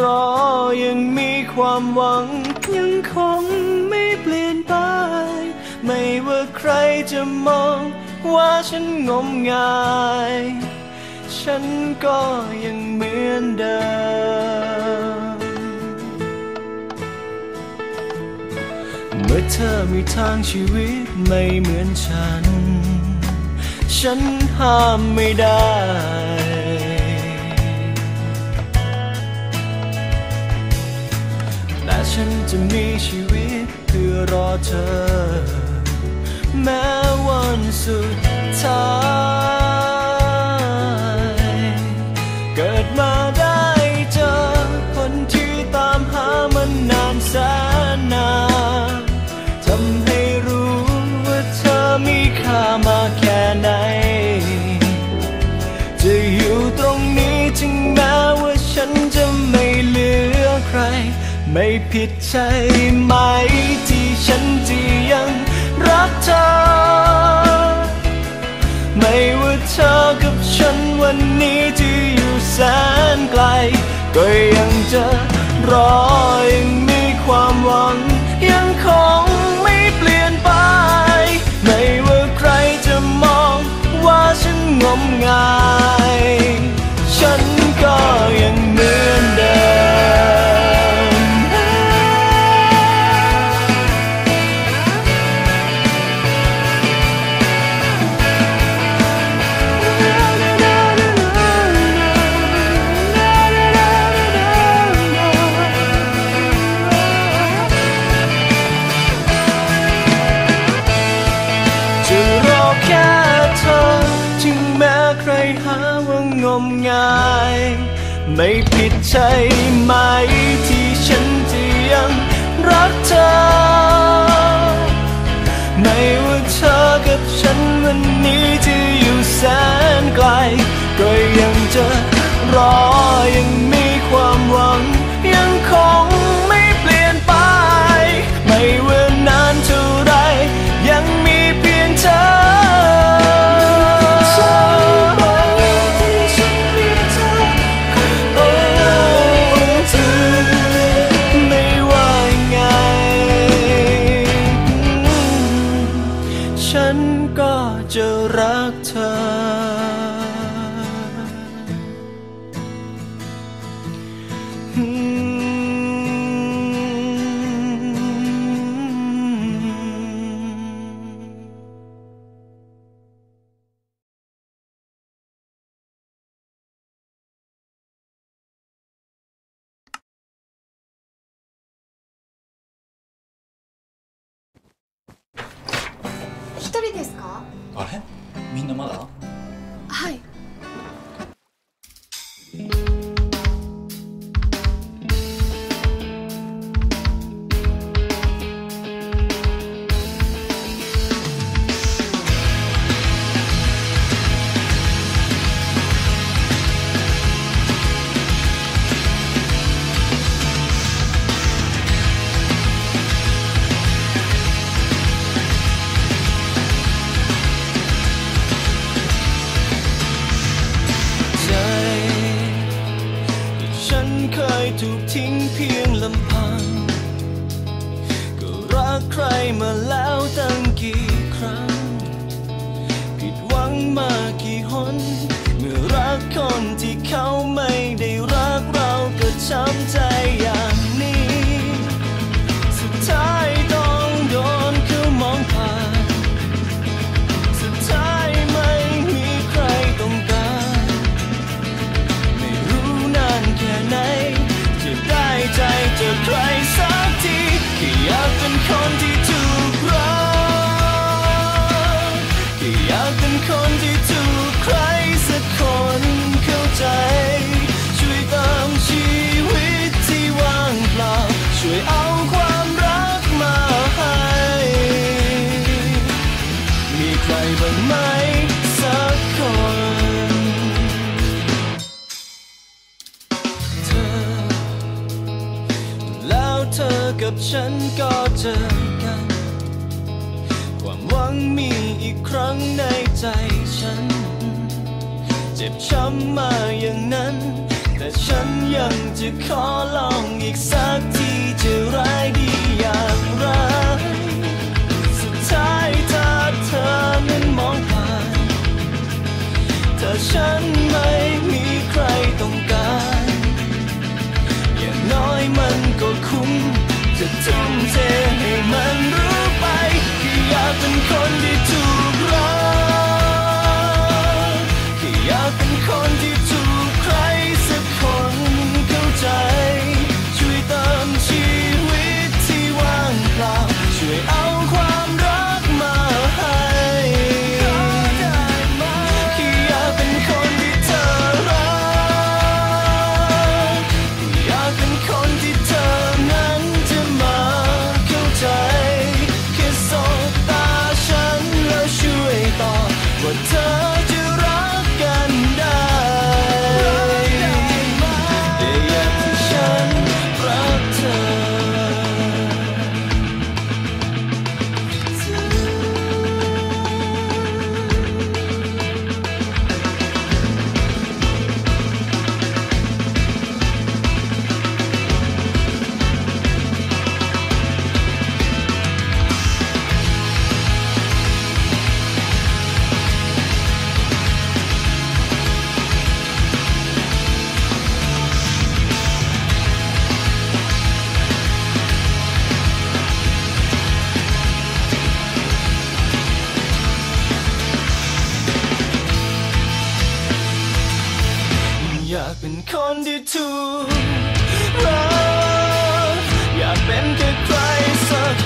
รอยังมีความหวัง ยังคงไม่เปลี่ยนไป ไม่ว่าใครจะมองว่าฉันงมงาย ฉันก็ยังเหมือนเดิม เมื่อเธอมีทางชีวิตไม่เหมือนฉัน ฉันห้ามไม่ได้ แต่ฉันจะมีชีวิตเพื่อรอเธอ แม้วันสุดท้าย เกิดมาได้เจอคนที่ตามหามันนานแสนนานทำให้รู้ว่าเธอมีค่ามาแค่ไหน จะอยู่ตรงนี้ถึงแม้ว่าฉันจะ ไม่ผิดใช่ไหมที่ฉันจะยังรักเธอ ไม่ว่าเธอกับฉันวันนี้ที่อยู่แสนไกล ก็ยังจะรอยั มงาย ไม่ผิดใช่ไหมที่ฉันจะยังรักเธอ ไม่ว่าเธอกับฉันมัน รักเธอ 一人ですかあれ みんなまだ？ ยถูกทิ้งเพียงลำพัง ก็รักใครมาแล้ว กับฉันก็เจอกัน ความหวังมีอีกครั้งในใจฉัน เจ็บช้ำมาอย่างนั้น แต่ฉันยังจะขอลองอีกสักทีจะร้ายดีอย่างไรสุดท้ายถ้าเธอนั้นมองผ่านเธอฉันากเป็นคนที่ถูกรักอยากเป็นแค่ใครสัก